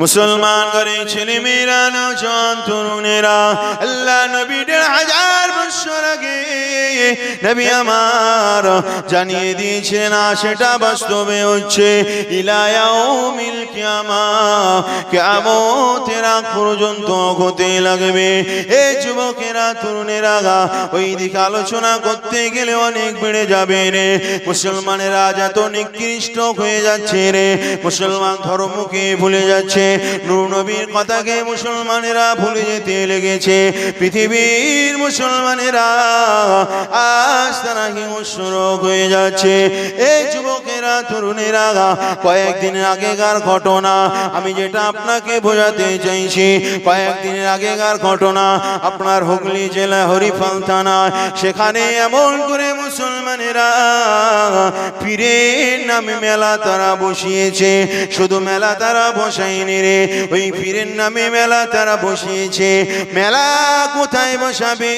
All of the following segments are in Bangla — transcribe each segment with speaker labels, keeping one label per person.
Speaker 1: মুসলমান করে ছেলে মেয়েরা নজন তরুণেরা। আল্লাহ নবী দেড় হাজার বছর আগে নবী আমার জানিয়ে দিয়েছে না সেটা বাস্তবে হচ্ছে ইলায়াও ইলায়াউমিল কিয়ামা, কিয়ামতের আগ পর্যন্ত হতে লাগবে। এই যুবকেরা, তরুণেরা, গা ওই দিকে আলোচনা করতে গেলে অনেক বেড়ে যাবে রে। মুসলমানেরা যত নিকৃষ্ট হয়ে যাচ্ছে রে। মুসলমান ধর্মকে ভুলে যাচ্ছে। নবীর কথাকে মুসলমানেরা ভুলে যেতে লেগেছে। পৃথিবীর মুসলমানেরা আজ তারা হয়ে যাচ্ছে। এই যুবকেরা, তরুণেরা আগেকার ঘটনা, আমি যেটা আপনাকে বোঝাতে চাইছি কয়েকদিনের আগেকার ঘটনা আপনার হুগলি জেলা হরিফাল সেখানে এমন করে মুসলমানেরা পীরের নামে মেলা তারা বসিয়েছে। শুধু মেলা তারা বসায়নি রে ওই পীরের নামে মেলা তারা বসিয়েছে। মেলা কোথায় বসাবে?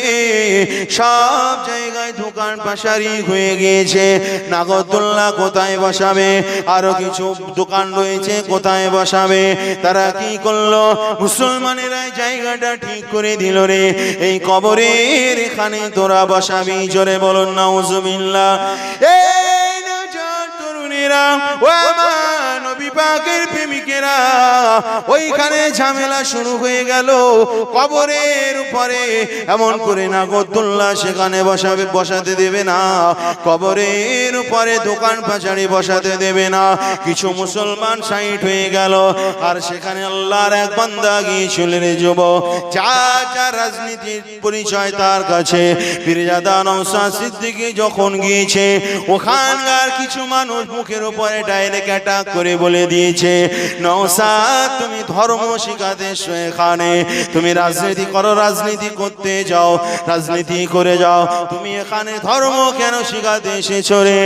Speaker 1: সব জায়গায় দোকান পাশারি হয়ে গিয়েছে। নাগরদোল্লা কোথায় বসাবে? আরও কিছু দোকান রয়েছে, কোথায় বসাবে? তারা কি করল? মুসলমানেরা জায়গাটা ঠিক করে দিল রে। এই কবরের এখানে তোরা বসাবি, জোরে বলুন, নাউজুবিল্লাহ। এই নজন তরুণেরা, ও আমার পাকের প্রেমিকেরা, ওইখানে ঝামেলা শুরু হয়ে গেল। কবরের উপরে এমন করে না গদ্দুল্লাহ সেখানে বসাবে, বসাতে দেবে না। কবরের উপরে দোকান পাচারি বসাতে দেবে না। কিছু মুসলমান সাইট হয়ে গেল, আর সেখানে আল্লাহর এক বান্দা গিয়েছিল রে যুব যা যা রাজনীতির পরিচয় তার কাছে। ফিরজাদা নৌসা সিদ্দিকি যখন গিয়েছে, ওখানকার কিছু মানুষ মুখের উপরে ডাইরেক্ট অ্যাটাক করে বলে দিয়েছে। নৌসা তুমি ধর্ম শিখাতে এসো এখানে। তুমি রাজনীতি করো, রাজনীতি করতে যাও, রাজনীতি করে যাও। তুমি এখানে ধর্ম কেন শিখাতে এসেছ রে?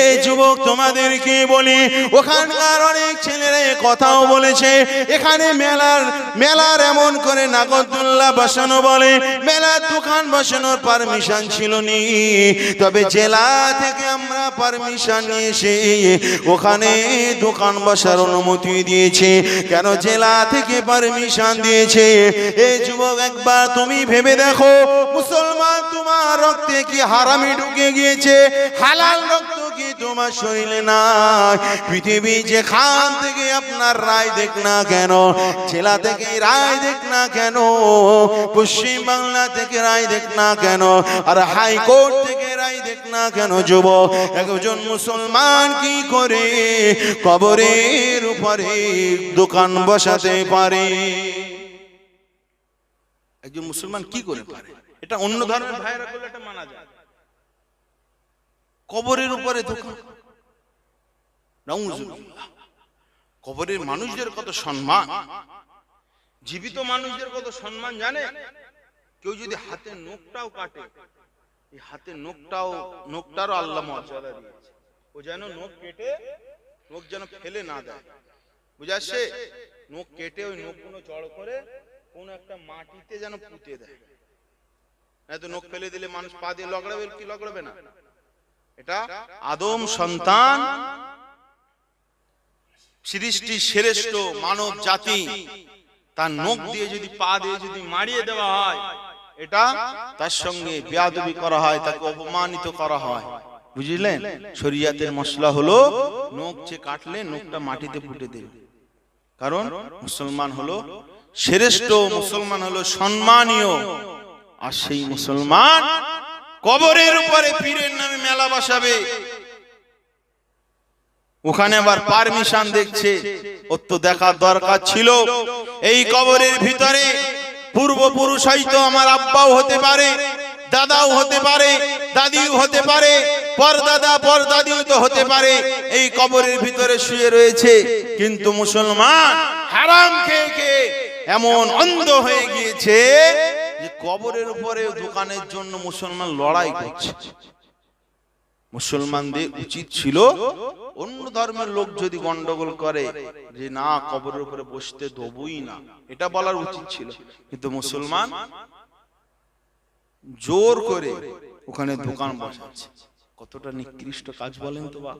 Speaker 1: এই যুবক, তোমাদেরকে বলি, ওখানকার অনেক ছেলেরা কথাও বলেছে। এখানে মেলার মেলার এমন করে নাগরদোল্লা বসানো বলে, মেলার দোকান বসানোর পারমিশন ছিল নি তবে জেলা থেকে আমরা পারমিশন নিয়ে এসে ওখানে দোকান বসার অনুমতি দিয়েছে। কেন জেলা থেকে পারমিশন দিয়েছে? এই যুবক, একবার তুমি ভেবে দেখো, মুসলমান তোমার রক্তে কি হারামি ঢুকে গিয়েছে? হালাল রক্ত কি তোমার শরীরে নাই? পৃথিবী যে খান থেকে আপনার রায় দেখ না কেন? জেলা থেকে রায় দেখ না কেন? পশ্চিম বাংলা থেকে রায় দেখ না কেন? আর হাইকোর্ট থেকে রায় দেখ না কেন যুব একজন মুসলমান কি করে? কবরের উপরে, দোকান বসাতে পারে। একজন মুসলমান কি করে পারে? এটা অন্য ধর্মের ভাইরা করলে এটা মানা যায়। কবরের উপরে দোকান। কবরের মানুষদের কত সম্মান। জীবিত মানুষদের কত সম্মান জানে? কেউ যদি হাতের নখটাও কাটে, এই হাতের নখটাও নখটারও আল্লাহ মর্যাদা দিয়েছে। ও যেন নখ কেটে নখ যেন ফেলে না দেয়। বুঝাচ্ছে? নখ কেটে ওই নখগুলো জড় করে কোন একটা মাটিতে যেন পুঁতে দেয়। ফেলে দিলে মানুষ পা দিয়ে লগড়াবে, কি লগড়াবে না? এটা আদম সন্তান, সৃষ্টি শ্রেষ্ঠ মানব জাতি। তার নখ দিয়ে যদি পা দিয়ে যদি মারিয়ে দেওয়া হয়, এটা তার সঙ্গে বেয়াদবি করা হয়, তাকে অপমানিত করা হয়। বুঝলেন? শরিয়াতের মশলা হলো নখ যে কাটলে নখটা মাটিতে ফুটে দেবে। কারণ মুসলমান হলো শ্রেষ্ঠ, মুসলমান হলো সম্মানীয়। আর সেই মুসলমান কবরের উপরে পীরের নামে মেলা বসাবে। ওখানে আবার পারমিশন দেখছে। ওর তো দেখার দরকার ছিল। এই কবরের ভিতরে পূর্বপুরুষ হয়তো আমার আব্বাও হতে পারে, দাদাও হতে পারে, দাদিও হতে পারে। পরদাদা, পরদাদিও তো হতে পারে। এই কবরের ভিতরে শুয়ে রয়েছে। কিন্তু মুসলমান হারাম খেয়ে খেয়ে এমন অন্ধ হয়ে গিয়েছে যে কবরের উপরে দোকানের জন্য মুসলমান লড়াই করছে। মুসলমানদের উচিত ছিল অন্য ধর্মের লোক যদি গন্ডগোল করে যে না, কবরের উপরে বসতে দেবই না। এটা বলার উচিত ছিল। কিন্তু মুসলমান জোর করে ওখানে দোকান বসাচ্ছে। কতটা নিকৃষ্ট কাজ বলেন তো বা?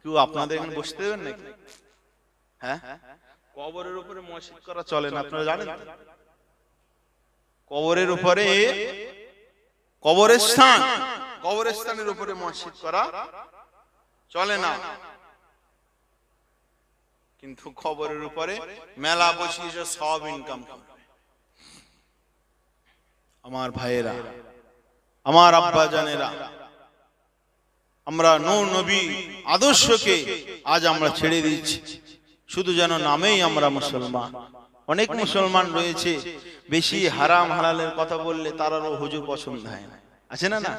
Speaker 1: কেউ আপনাদের এখানে বসতে দেবেন নাকি? হ্যাঁ?
Speaker 2: কবরের উপরে মসজিদ করা চলে না, আপনারা জানেন কবরের উপরে কবরের স্থান কবরের স্থানের উপরে মসজিদ করা চলে না। কিন্তু খবরের উপরে মেলা বসিয়েছে, সব ইনকাম আমার ভাইয়েরা, আমার আব্বা জানেরা আমরা নৌ নবী আদর্শকে আজ আমরা ছেড়ে দিচ্ছি শুধু যেন নামেই আমরা মুসলমান। অনেক মুসলমান রয়েছে, বেশি হারাম হালালের কথা বললে তারারও হুজুর পছন্দ হয় না। আছে না না?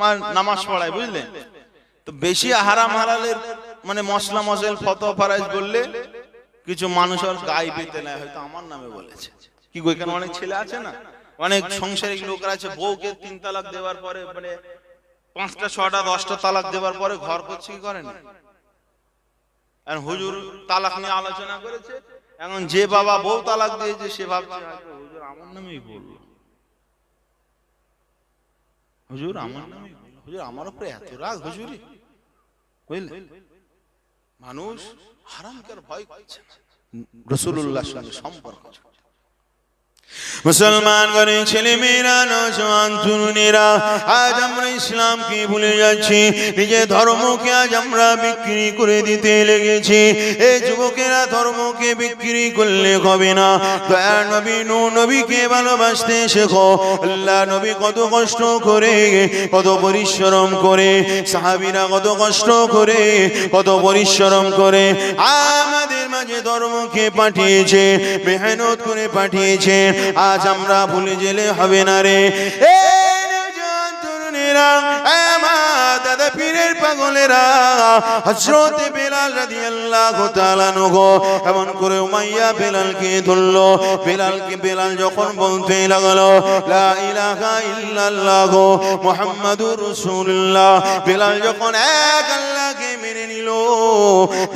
Speaker 2: মানে নামাজ পড়াই, বুঝলেন? তো বেশি হারাম হালালের মানে মশলা মশল ফত ফারাইজ বললে কিছু মানুষ আর গায়ে পেতে নেয়, হয়তো আমার নামে বলেছে। কি গো অনেক ছেলে আছে না? অনেক সংসারিক লোকরা আছে বউকে তিন তালাক দেওয়ার পরে মানে পাঁচটা ছটা দশটা তালাক দেওয়ার পরে ঘর করছে কি করেন? হুজুর তালাক নিয়ে আলোচনা করেছে এখন যে বাবা বউ তালাক দিয়েছে সে ভাবছে হুজুর আমার নামেই বলল হুজুর আমার বলল হুজুর আমার উপরে এত রাগ হুজুরি। বুঝলে মানুষ হারামকে আর ভয় করছে রসুল্লাহর সঙ্গে সম্পর্ক।
Speaker 1: মুসলমান ঘরে ছেলে মেয়েরা নজওয়ান, তরুণেরা, আজ আমরা ইসলামকে ভুলে যাচ্ছি। নিজের ধর্মকে আজ আমরা বিক্রি করে দিতে লেগেছি। এই যুবকেরা ধর্মকে বিক্রি করলে হবে না। দয়ার নবী, নু নবীকে ভালোবাসতে শেখো। আল্লাহ নবী কত কষ্ট করে, কত পরিশ্রম করে, সাহাবিরা কত কষ্ট করে, কত পরিশ্রম করে, আমাদের মাঝে ধর্মকে পাঠিয়েছে, মেহনত করে পাঠিয়েছে। আজ আমরা ভুলে গেলে হবে না রে। এ পীরের পাগলেরা হজরতে বেলাল রাদিয়াল্লাহু তাআলা নগো এমন করে উমাইয়া বেলালকে ধরলো। বেলালকে বেলাল যখন বলতে লাগল, লা ইলাহা ইল্লাল্লাহ মুহাম্মাদুর রাসূলুল্লাহ। বেলাল যখন এক আল্লাহকে মেনে নিল,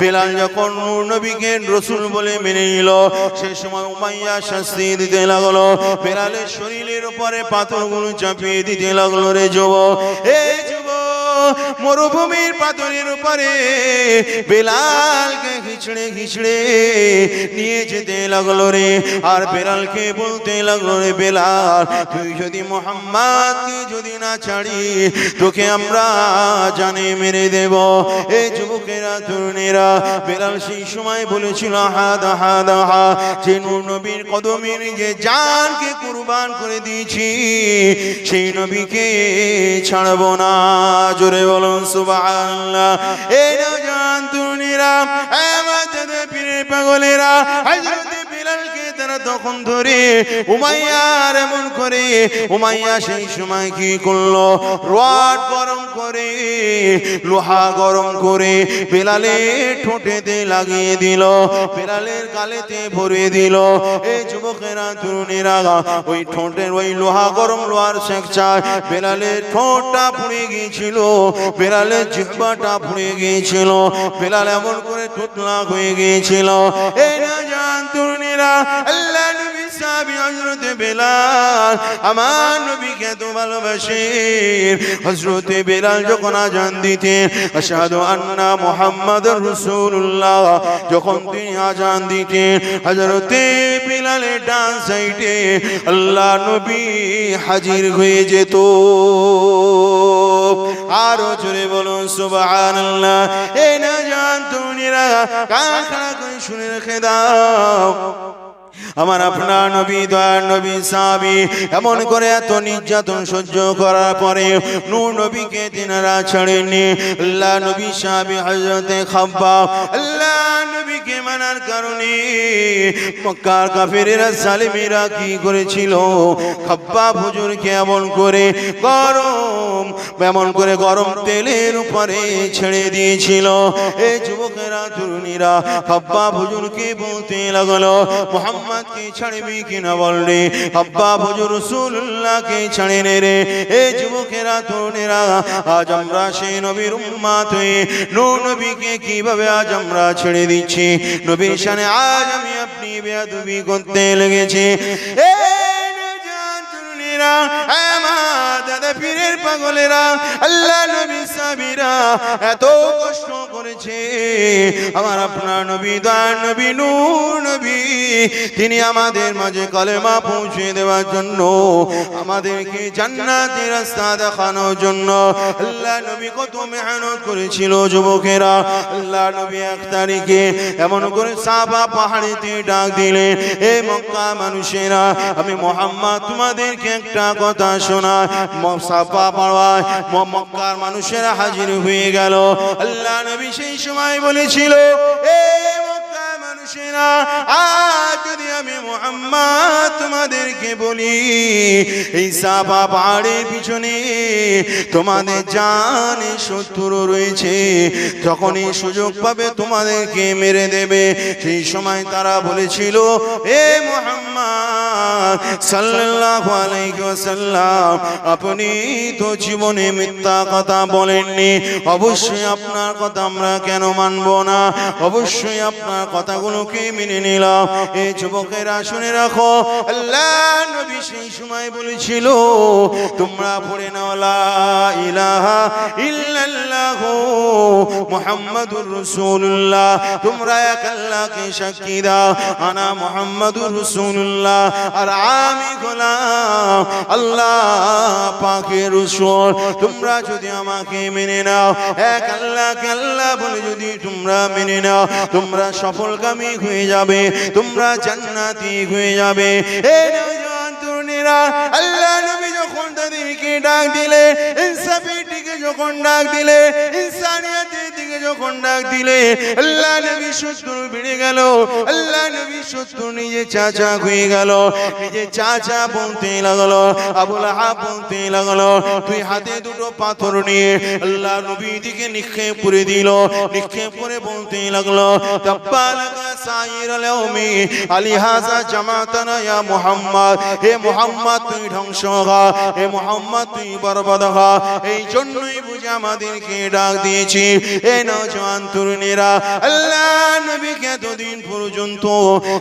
Speaker 1: বেলাল যখন নূর নবীকে রসুল বলে মেনে নিল, সে সময় উমাইয়া শাস্তি দিতে লাগল। বেলালের শরীরের উপরে পাথরগুলো চাপিয়ে দিতে লাগল রে যুব এই যুব মরুভূমির পাথরের উপরে বেলালকে খিচড়ে খিচড়ে নিয়ে যেতে লাগল রে। আর বেলালকে বলতে লাগল রে, বেলাল, তুই যদি মোহাম্মদকে যদি না ছাড়ি, তোকে আমরা জানে মেরে দেব। এই যুবকেরা, তরুণেরা, বেলাল সেই সময় বলেছিল হাদা হাদা হা যে নবীর কদমের যে জানকে কুরবান করে দিয়েছি, সেই নবীকে ছাড়বো না। জোরে বলুন সুবহানাল্লাহ। এই নওজোয়ান তরুণীরা আমাদের পীরের পাগলেরা হযরত তারা তখন ধরে উমাইয়ার এমন করে, উমাইয়া সেই সময় কি করল? রড গরম করে, লোহা গরম করে বেলালে ঠোঁটেতে লাগিয়ে দিল, বেলালের গালেতে ভরে দিল। এই যুবকেরা, তরুণেরা, ওই ঠোঁটের ওই লোহা গরম লোহার শেখচায় বেলালের ঠোঁটটা পুড়ে গিয়েছিল, বেলালের জিহ্বাটা পুড়ে গিয়েছিল, বেলাল এমন করে টুটলা হয়ে গিয়েছিল। এই না জান তরুণেরা আল্লাহ নবী সাহাবী হযরত বেলাল, আমার নবীকে তো ভালোবাসে। হযরত বেলাল যখন আজান দিতে আশহাদু আন্না মুহাম্মাদুর রাসূলুল্লাহ, যখন তিনি আজান দিতে হযরত বেলালের ডান সাইডে আল্লাহ নবী হাজির হয়ে যেত। আরও জোরে বলুন, সুবহানাল্লাহ। এই না জান তুমিরা কান খাড়া করে শুনে রেখে দাও। আমার আপনার নবী দয়ার নবী, সাহাবি, এমন করে এত নির্যাতন সহ্য করার পরে নূর নবীকে তিনারা ছাড়েননি। আল্লাহ নবী সাহাবি হজরতে খাব্বা, আল্লাহ নবীকে মানার কারণে মক্কার কাফেরেরা সালিমেরা কি করেছিল? খাব্বা হুজুরকে এমন করে গরম, এমন করে গরম তেলের উপরে ছেড়ে দিয়েছিল। এই যুবকেরা, তরুণীরা, খাব্বা হুজুরকে বলতে লাগল মোহাম্মদকে ছাড়বি কিনা বললে আব্বা, হুজুর রসুল্লাহকে ছাড়ে নে রে। এ যুবকেরা, তরুণেরা, আজ আমরা সেই নবীর উম্মাত হয়ে নূ নবীকে কীভাবে আজ আমরা ছেড়ে দিচ্ছি? নবীর সামনে আজ আমি আপনি বেয়াদবি করতে লেগেছি। এ আমার যাদা পীরের পাগলেরা, আল্লাহ নবী সাবিরা এত কষ্ট করেছে। আমার আপনার নবী দয়ার নবী, নূর নবী, তিনি আমাদের মাঝে কলেমা পৌঁছে দেওয়ার জন্য, আমাদেরকে জান্নাতের রাস্তা দেখানোর জন্য আল্লাহ নবী কত মেহনত করেছিল যুবকেরা। আল্লাহ নবী এক তারিখে এমন করে সাবা পাহাড়িতে ডাক দিলেন, এ মক্কা মানুষেরা, আমি মোহাম্মদ তোমাদেরকে একটা কথা শোনা সাফা পাড়ায় ম- মক্কার মানুষেরা হাজির হয়ে গেল। আল্লাহ নবী সেই সময় বলেছিল, এ মক্কা মানুষেরা, আজ যদি আমি মোহাম্মদ তোমাদেরকে বলি, এই সাফা পাহাড়ের পিছনে তোমাদের জানে শত্রু রয়েছে। যখন এই সুযোগ পাবে তোমাদেরকে মেরে দেবে। সেই সময় তারা বলেছিল, এ মোহাম্মদ আলাইহি আপনি তো জীবনে মিথ্যা কথা বলেননি। অবশ্যই আপনার কথা আমরা কেন মানব না? অবশ্যই আপনার কথাগুলোকে মেনে নিলাম। এই যুবকেরা শুনে রাখো, আল্লাহ নবী সেই সময় বলেছিল, তোমরা পড়ে ইলাহা ইল্লাল্লাহ মুহাম্মাদুর রাসূলুল্লাহ। তোমরা এক আল্লাহকে সাক্ষী দাও, আনা মুহাম্মাদুর রাসূলুল্লাহ। আর আমি গোলাম আল্লাহ পাকের রাসূল। তোমরা যদি আমাকে মেনে নাও, এক আল্লাহকে আল্লাহ বলে যদি তোমরা মেনে নাও, তোমরা সফলকামী হয়ে যাবে, তোমরা জান্নাতি হয়ে যাবে। এই নওজোয়ান তরুণীরা আল্লাহ নবী যখন তাদেরকে ডাক দিলে ইনসাফের দিকে যখন ডাক দিলে ইনসানিয়াতের দিকে যখন ডাক দিলে, আল্লাহ নবী শত্রু বেড়ে গেল। আল্লাহ নবী শত্রু নিজে চাচা হয়ে গেল। নিজে চাচা বলতে লাগল, আবুল আহাব বলতে লাগল তুই হাতে দুটো পাথর নিয়ে আল্লাহ নবী দিকে নিক্ষেপ করে দিল। নিক্ষেপ করে বলতে লাগল তুই ধ্বংস এই জন্যই বুঝে আমাদেরকে ডাক দিয়েছি। এই নওজোয়ান তরুণীরা, আল্লাহ নবীকে এতদিন পর্যন্ত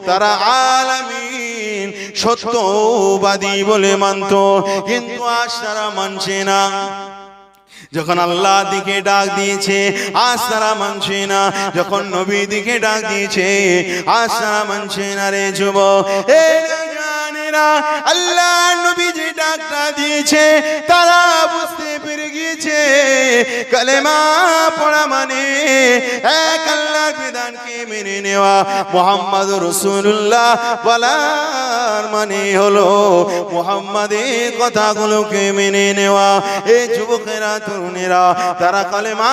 Speaker 1: তারা আলামিন সত্যবাদী বলে মানত, কিন্তু আজ তারা মানছে না। যখন আল্লাহ দিকে ডাক দিয়েছে, আজ তারা মানছে না। যখন নবী দিকে ডাক দিয়েছে, আজ তারা মানছে না রে যুব এ জানেরা আল্লাহ নবী যে দিয়েছে, তারা বুঝতে পেরে গিয়েছে, কালেমা পড়া মানে এক আল্লাহর বিধানকে মেনে নেওয়া। মোহাম্মদ রসুল্লাহ বলার মানে হলো মোহাম্মদের কথাগুলোকে মেনে নেওয়া। এই যুবকেরা, তরুণেরা, তারা কালেমা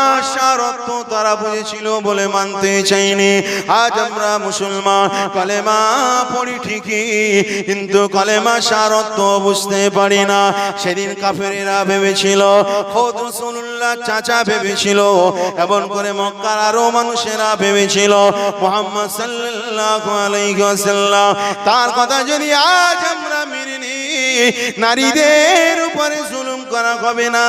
Speaker 1: তারা বুঝেছিল বলে মানতে চাইনি আজ আমরা মুসলমান, কালেমা পড়ি ঠিকই, কিন্তু কালেমা সারত্ব বুঝতে পারি না। সেদিন কাফেরেরা ভেবেছিল চাচা ভেবেছিল, এমন করে মক্কার আরও মানুষেরা ভেবেছিল, মোহাম্মদ সাল্লাল্লাহু তার কথা যদি আজ আমরা মেনে নিই, নারীদের উপরে করা হবে না।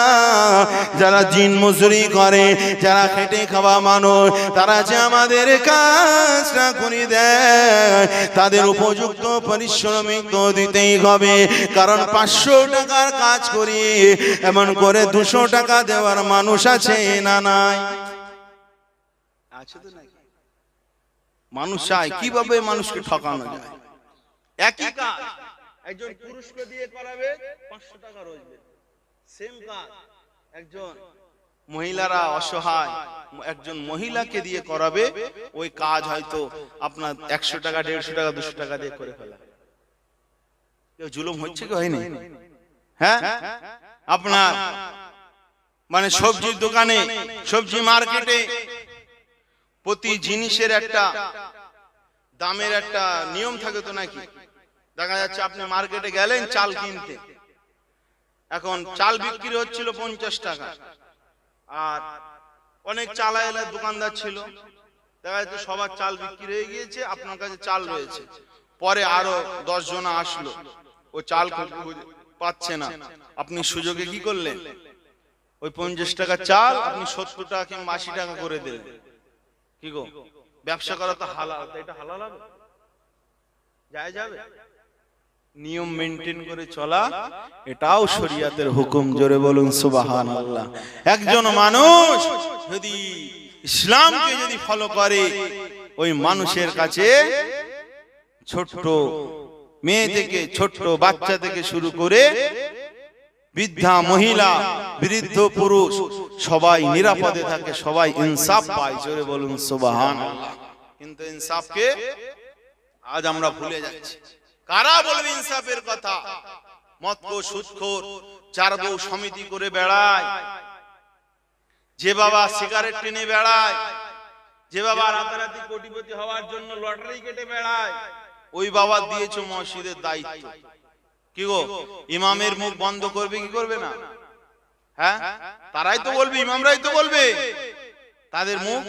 Speaker 1: যারা জিন মজুরি করে যারা খেটে খাওয়া মানুষ তারা যে আমাদের কাজটা করে দেয় তাদের উপযুক্ত পারিশ্রমিক তো দিতেই হবে। কারণ পাঁচশো টাকার কাজ করি এমন করে দুশো টাকা দেওয়ার মানুষ আছে না নাই? আছে তো নাকি? মানুষ চায় কীভাবে মানুষকে ঠকানো যায়? একই কাজ। একজন পুরুষকে দিয়ে করাবে পাঁচশো টাকা রোজ একজন মহিলারা অসহায়, একজন মহিলাকে দিয়ে করাবে, ওই কাজ হয়তো আপনার একশো টাকা, দেড়শো টাকা, দুশো টাকা দিয়ে করে ফেলা। কেউ জুলুম হচ্ছে কি হয়নি? হ্যাঁ? আপনার মানে সবজির দোকানে, সবজি মার্কেটে প্রতি জিনিসের একটা দামের একটা নিয়ম থাকে তো নাকি? দেখা যাচ্ছে আপনি মার্কেটে গেলেন, চাল কিনতে। এখন চাল বিক্রি হচ্ছিল পঞ্চাশ টাকা। আর অনেক চালা এলার দোকানদার ছিল। দেখা যাচ্ছে সবার চাল বিক্রি হয়ে গিয়েছে, আপনার কাছে চাল রয়েছে। পরে আরও দশ জন আসলো। ও চাল পাচ্ছে না। আপনি সুযোগে কি করলেন? ওই পঞ্চাশ টাকা চাল আপনি সত্তর টাকা কিংবা আশি টাকা করে দিলেন। কি গো? ব্যবসা করা তো হালাল এটা হালাল হবে? যায় যাবে?
Speaker 2: নিয়ম মেনটেন করে চলা এটাও শরিয়াতের হুকুম। জোরে বলুন সুবাহান আল্লাহ একজন মানুষ যদি ইসলামকে যদি ফলো করে ওই মানুষের কাছে ছোট্ট মেয়ে থেকে ছোট্ট বাচ্চা থেকে শুরু করে বৃদ্ধা মহিলা বৃদ্ধ পুরুষ সবাই নিরাপদে থাকে সবাই ইনসাফ পায় জোরে বলুন সুবাহান কিন্তু ইনসাফকে আজ আমরা ভুলে যাচ্ছি। কারা বলবে ইনসাফের কথা? মতকো সুদখোর চার বউ সমিতি করে বেড়ায়। যে বাবা সিগারেট টেনে বেড়ায়, যে বাবা রাতারাতি কোটিপতি হওয়ার জন্য লটারি কেটে বেড়ায়, ওই বাবা দিয়েছ মসজিদের দায়িত্ব। কি গো, ইমামের মুখ বন্ধ করবে, কি করবে না? হ্যাঁ? তারাই তো বলবে, ইমামরাই তো বলবে। তাদের মুখ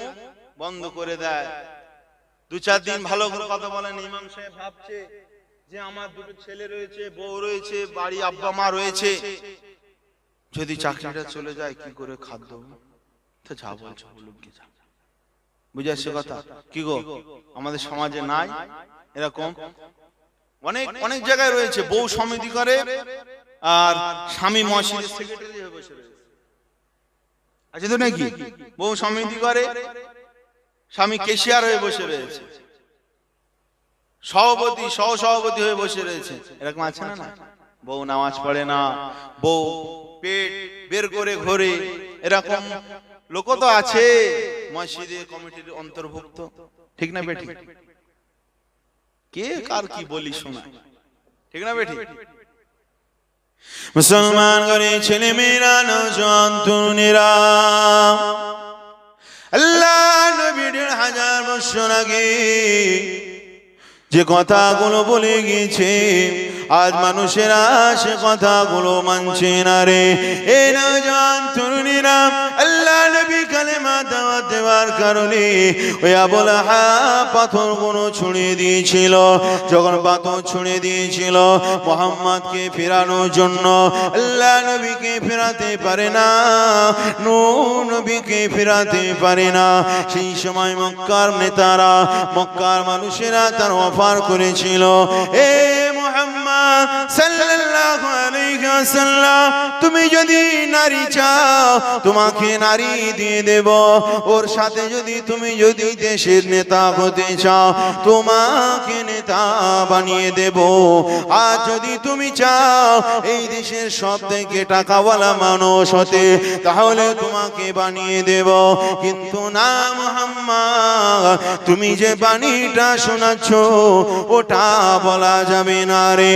Speaker 2: বন্ধ করে দেয়। দু চার দিন ভালো করে কথা বলেন, ইমাম সাহেব ভাবছে যে আমার দুটো ছেলে রয়েছে, বউ রয়েছে, বাড়ি আব্বা মা রয়েছে। যদি চাকরিটা চলে যায়, কি করে খাদ্য? তো যা বলছো যা। কথা? কি গো? আমাদের সমাজে নাই? এরকম? অনেক অনেক জায়গায় রয়েছে। বউ সমিতি করে, আর স্বামী আছে তো নাকি? বউ সমিতি করে, স্বামী কেশিয়ার হয়ে বসে রয়েছে। সভাপতি সহ সভাপতি হয়ে বসে রয়েছে। এরকম আছে না না? বউ নামাজ পড়ে না, বউ পেট বের করে ঘোরে, এরকম লোক তো আছে। মসজিদে, কমিটির অন্তর্ভুক্ত। ঠিক না বেটি কে কার কি বলি শোনা ঠিক না বেটি
Speaker 1: মুসলমান করে ছেলে মেয়েরা নজন তরুণেরা, আল্লাহ নবীর হাজার বছর আগে যে কথাগুলো বলে গিয়েছে আজ মানুষেরা সে কথাগুলো মানছে না রে। এ নজন তরুণীরা, আল্লাহ নবী কালেমা দাওয়াত দেওয়ার কারণে ওই আবল হা পাথরগুলো ছুঁড়ে দিয়েছিল। যখন পাথর ছুঁড়ে দিয়েছিল, মোহাম্মদকে ফেরানোর জন্য আল্লাহ নবীকে ফেরাতে পারে না নূ নবীকে ফেরাতে পারে না। সেই সময় মক্কার নেতারা, মক্কার মানুষেরা তার অফার করেছিল, এ মোহাম্মদ সাল্লাল্লাহু আলাইহি ওয়াসাল্লাম, তুমি যদি নারী চাও, তোমাকে নারী দিয়ে দেব। ওর সাথে যদি তুমি যদি দেশের নেতা হতে চাও, তোমাকে নেতা বানিয়ে দেব। আর যদি তুমি চাও, এই দেশের সব থেকে টাকাওয়ালা মানুষ হতে, তাহলে তোমাকে বানিয়ে দেব। কিন্তু না মোহাম্মদ, তুমি যে বাণীটা শোনাচ্ছ, ওটা বলা যাবে না রে।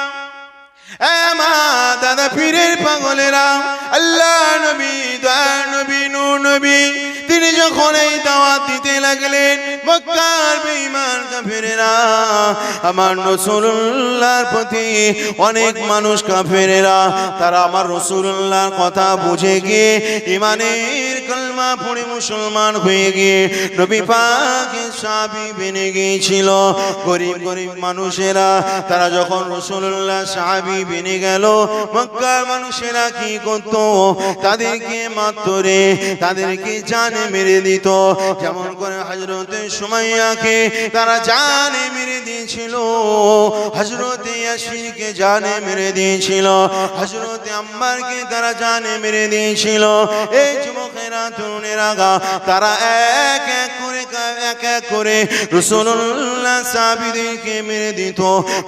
Speaker 1: দাদা পীরের পাগলেরা, আল্লাহ নবী নবী নূ নবী। তিনি যখন এই দাওয়াত দিতে লাগলেন, মক্কার কাফেরেরা, আমার রাসূলুল্লাহর প্রতি অনেক মানুষ কাফেরেরা, তারা আমার রাসূলুল্লাহর কথা বুঝে গিয়ে ইমানের কলমা পড়ে মুসলমান হয়ে গিয়ে, নবী পাকের সাহাবী বেনে গিয়েছিল। গরিব গরিব মানুষেরা, তারা যখন রাসূলুল্লাহ সাহাবী বেনে গেল। মক্কার মানুষেরা কি করত? তাদেরকে মাত্রে তাদেরকে জানে মেরে দিত। যেমন করে হজরতে সুমাইয়াকে তারা জানে মেরে দিয়েছিল। হজরতে ইয়াসিরকে জানে মেরে দিয়েছিল। হজরতে আম্মারকে তারা জানে মেরে দিয়েছিল। এই যুবকেরা, তরুণেরা গা, তারা এক এক করে, এক এক করে রসুল্লাহ সাহাবীদেরকে মেরে দিত।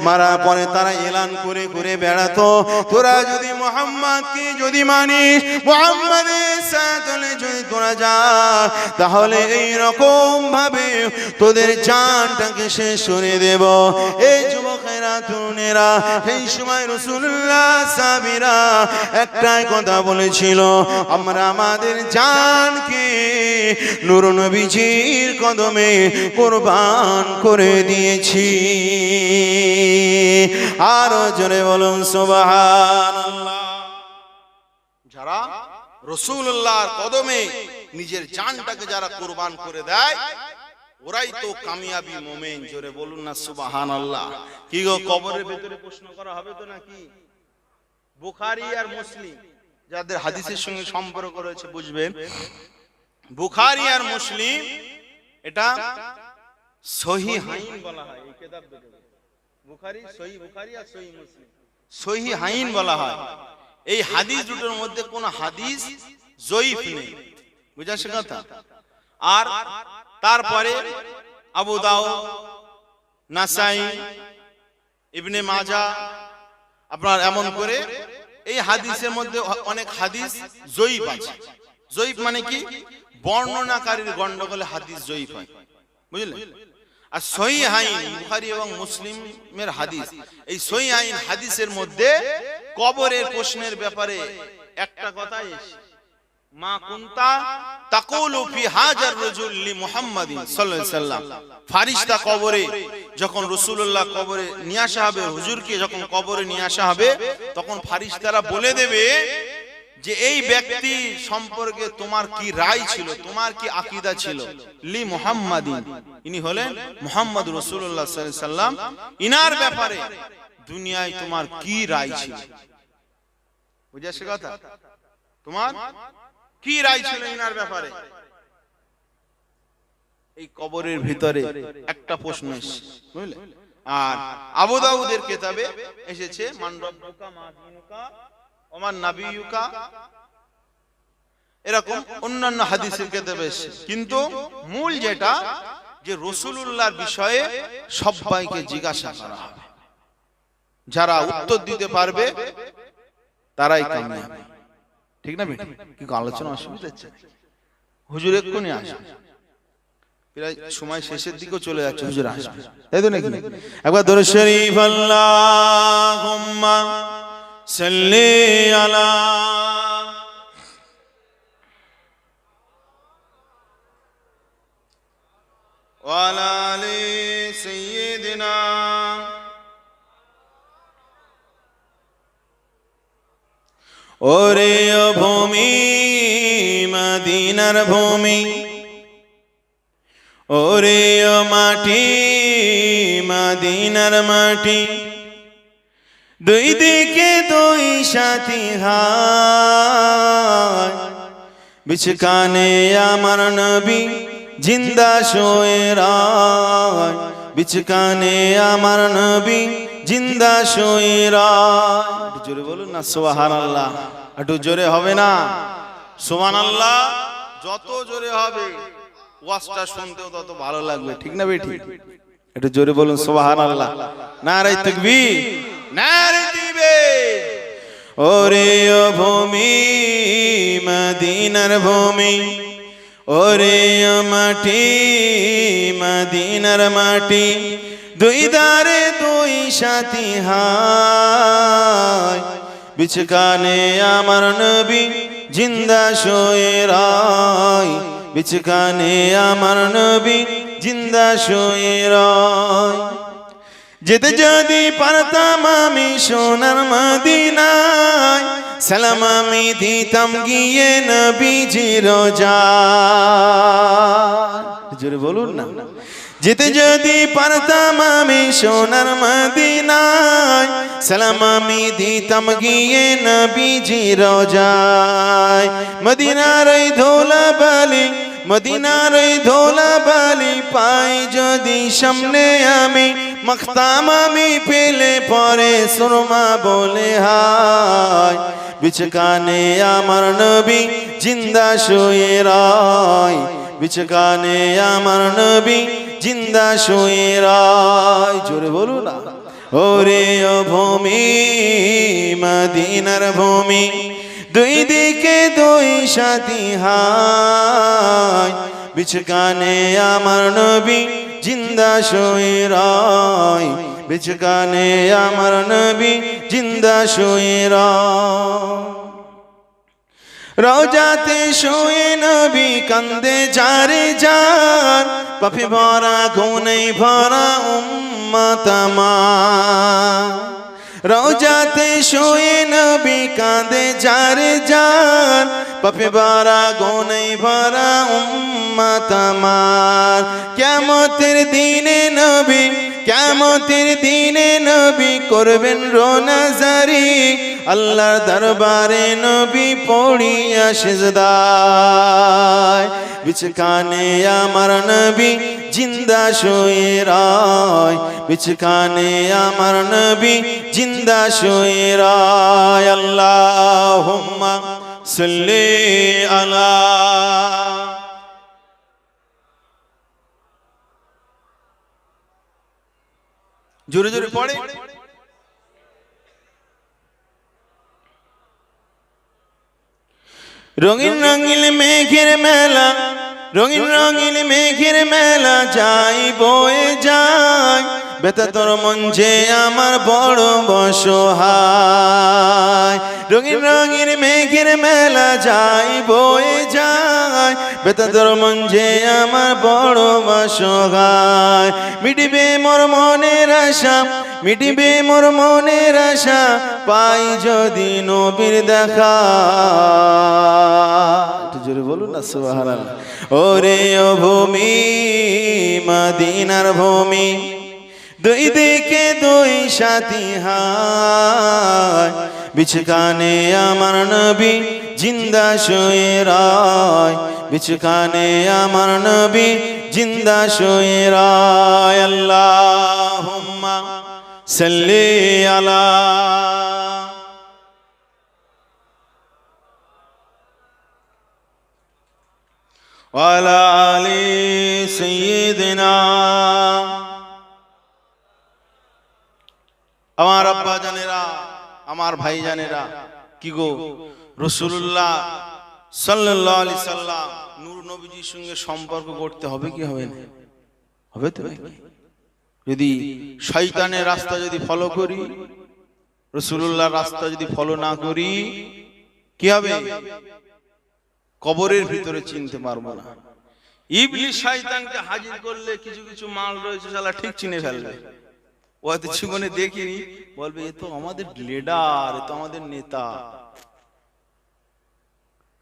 Speaker 1: মারার পরে তারা এলান করে করে বেড়াতো তোরা যদি মোহাম্মদকে যদি মানিস, মোহাম্মদের সাথে যদি তোরা যা তাহলে এই রকম ভাবে তোদের জানটাকে শেষ করে দেব। এই যুবকেরা, তরুণেরা, সেই সময় রসুল্লাহ সাবিরা একটাই কথা বলেছিল, আমরা আমাদের জানকে নুর নবীজির কদমে কোরবান করে দিয়েছি। আরও জোরে বলুন
Speaker 2: যারা রসুল্লাহর কদমে নিজের জানটাকে যারা কোরবান করে দেয় ওরাই তো কামিয়াবি মোমেন জোরে বলুন না সুবাহান আল্লাহ কি গো কবরের ভেতরে প্রশ্ন করা হবে তো নাকি? বুখারি আর মুসলিম যাদের হাদিসের সঙ্গে সম্পর্ক রয়েছে বুঝবেন। বুখারি আর মুসলিম এটা সহি হাইন বলা হয় এই কিতাব দুটো বুখারি সহি বুখারি আর সহি মুসলিম। সহি হাইন বলা হয়। এই হাদিস দুটোর মধ্যে কোনো হাদিস জয়ীফ নেই। বুঝাচ্ছে কথা? আর তারপরে আবু দাও নাসাই ইবনে মাজা আপনার এমন করে এই হাদিসের মধ্যে অনেক হাদিস জয়ীফ আছে। জয়ীফ মানে কি? বর্ণনাকারীর গন্ডগোলে হাদিস জয়ীফ হয়। বুঝলেন? আর সহি আইন বুখারী এবং মুসলিমের হাদিস। এই সহি আইন হাদিসের মধ্যে কবরের প্রশ্নের ব্যাপারে একটা কথা এসে মা কুন্তা তাকুলু ফি হাজার রাজুল লি মুহাম্মাদিন সাল্লাল্লাহু আলাইহি সাল্লাম। ফারিস্তা কবরে যখন রাসূলুল্লাহ কবরে নিয়ে আসা হবে হুজুরকে যখন কবরে নিয়ে আসা হবে তখন ফারিস্তারা বলে দেবে যে এই ব্যক্তি সম্পর্কে তোমার কি রায় ছিল? তোমার কি আকীদা ছিল? লি মুহাম্মাদিন। ইনি হলেন মুহাম্মদ আলাইহি সাল্লাম। ইনার ব্যাপারে দুনিয়ায় তোমার কি রায় ছিল? বুঝেছে কথা? তোমার কি রায় ছিল ইনার ব্যাপারে? এই কবরের ভিতরে একটা প্রশ্ন আর আবু দাউদের কেতাবে এসেছে, মান রব্বুকা মা দিনুকা এরকম অন্যান্য হাদিসের কেতাবে কিন্তু মূল যেটা, যে রসুলুল্লাহর বিষয়ে সবাইকে জিজ্ঞাসা করা হবে। যারা উত্তর দিতে পারবে, তারাই কামিয়াব। ঠিক না বেটি? কি আলোচনা অসুবিধা হচ্ছে? হুজুর এক্ষুনি আসবে প্রায় সময় শেষের দিকেও চলে যাচ্ছে, হুজুর আসবে। তাই তো নাকি? একবার দরুদ শরীফ আল্লাহুম্মা সাল্লি আলা ওয়ালা আলি সাইয়্যিদিনা ওরে ও ভূমি মদিনার ভূমি ওরে ও মাটি মদিনার মাটি দুই দিকে দুই সাথী হায়। বিছকানে আমার নবী জিন্দা শোয়ে রায়। বিছকানে আমার নবী জিন্দা শোয়ে রায়। জোরে বলুন না সোহান আল্লাহ একটু জোরে হবে না? সোহান আল্লাহ যত জোরে হবে, ওয়াজটা শুনতেও তত ভালো লাগবে। ঠিক না বেটি একটু জোরে বলুন সোহান আল্লাহ না রে তকবি না রে দিবে। ওরে ও ভূমি, মদিনার ভূমি। ওরে ও মাটি, মদিনার মাটি। দুই দারে দুই সাথী হায়। বিছকানে আমার নবী জিন্দা শোয়ে রায়। বিছকানে আমার নবী জিন্দা শোয়ে রায়। যেতে যদি পারতাম আমি সোনার মদিনায়, সালাম আমি দিতাম গিয়ে নবীজি রোজা জোরে বলুন না। যেতে যদি পারতাম আমি সোনার মদিনায় সালাম আমি দিতাম গিয়ে নবীজি রোজায়। মদিনার ওই ধোলা বালি মদিনার ওই ধোলা বালি পাই যদি সামনে আমি, মখতাম আমি পেলে পরে সুরমা বলে হায়। বিচকানে আমার নবী জিন্দা শুয়ে রায়। বিচকানে আমার নবী জিন্দা শুয়ে রায়। জোরে বলু না। ওরে ভূমি, মদিনার ভূমি, দুই দিকে দুই সাথী হায় বিছকানে আমার নবী জিন্দা শুয়ে রায়। বিছকানে আমার নবী জিন্দা শুয়ে রায়। রোজাতে শুয়ে নবী কান্দে যারে যার, পাপে ভরা গুনে ভরা উম্মতমা
Speaker 1: রওজাতে শুয়ে নবী কাঁদে যারে যার। পাপে বারা গোনাই ভরা উম্মাতামার। কেমতের দিনে নবী কেমতের দিনে নবী করবেন রোনাজারি। আল্লাহর দরবারে নবী পড়িয়া সিজদায়। বিচকানে আমার নবী জিন্দা শুয়ে রায়। আমার নবী জিন্দা শুয়ে রায়। আল্লাহুম্মা সাল্লি আলা জোরে জোরে পড়ে। রঙিন রঙিন মেঘের মেলা রঙিন রঙিন মেঘের মেলা যাই বয়ে যায় বেতা তোর মঞ্চে আমার বড় বসহায়। রঙিন রঙিন মেঘের মেলা যাই বয়ে যায়। বেতা তোর মঞ্চে আমার বড় বসহায়। মিটিবে মোর মনের আশা, মিটিবে মোর মনের আশা, পাই যদি নবীর দেখা। একটু জোরে বলুন না ওরে ও ভূমি, মদিনার ভূমি। দুই দিকে দুই সাথী হায় বিছকানে আমার নবী জিন্দা শুয়ে রায় বিছকানে আমার নবী জিন্দা শুয়ে রায় আল্লাহুম্মা সাল্লি আলা وعلى آل سيدنا আমার আব্বা জানেরা, আমার ভাই জানেরা, কি গো? রসুল্লাহ সাল্লাম নূর নবীজির সঙ্গে সম্পর্ক করতে হবে কি হবে না? হবে তো যদি শয়তানের রাস্তা যদি ফলো করি রসুল্লাহর রাস্তা যদি ফলো না করি, কি হবে? কবরের ভিতরে চিনতে পারব না। ইবলিশ শয়তানকে হাজির করলে কিছু কিছু মাল রয়েছে ঠিক চিনে ফেলবে। ও হয়তো জীবনে দেখিনি। বলবে এ তো আমাদের লিডার এ তো আমাদের নেতা।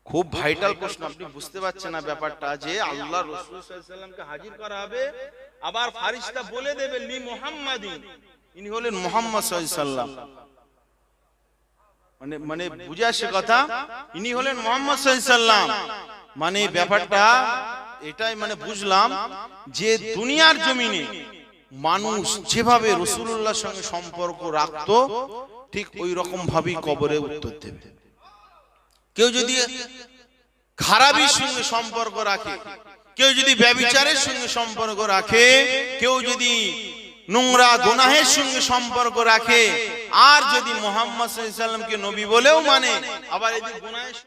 Speaker 1: খুব ভাইটাল প্রশ্ন আপনি বুঝতে পারছেন না ব্যাপারটা যে আল্লাহ রসুল সাল্লামকে হাজির করা হবে আবার ফারিস্তা বলে দেবে লি মোহাম্মদিন ইনি হলেন মোহাম্মদ সাল্লাম মানে মানে বুঝে আসছে কথা ইনি হলেন মোহাম্মদ সাল্লাম। মানে ব্যাপারটা এটাই মানে বুঝলাম যে দুনিয়ার জমিনে মানুষ যেভাবে রসুল্লাহর সঙ্গে সম্পর্ক রাখতো, ঠিক ওই রকম ভাবেই কবরে উত্তর দেবে। কেউ যদি খারাপির সঙ্গে সম্পর্ক রাখে, কেউ যদি ব্যবিচারের সঙ্গে সম্পর্ক রাখে, কেউ যদি নোংরা গুনাহের সঙ্গে সম্পর্ক রাখে, আর যদি মোহাম্মদ সাল্লামকে নবী বলেও মানে আবার এই যে গুনাহের